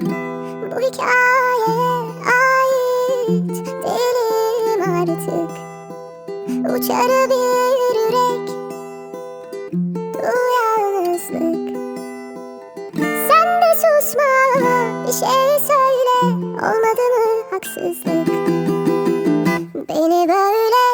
Bu hikaye ait değilim artık. Uçar bir yürek Bu yalnızlık. Sen de susma bir şey söyle. Olmadı mı haksızlık? Beni böyle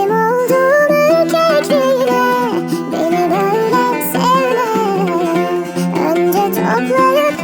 Aşığım oldum erkekliğine Beni böyle sevme Önce toplayıp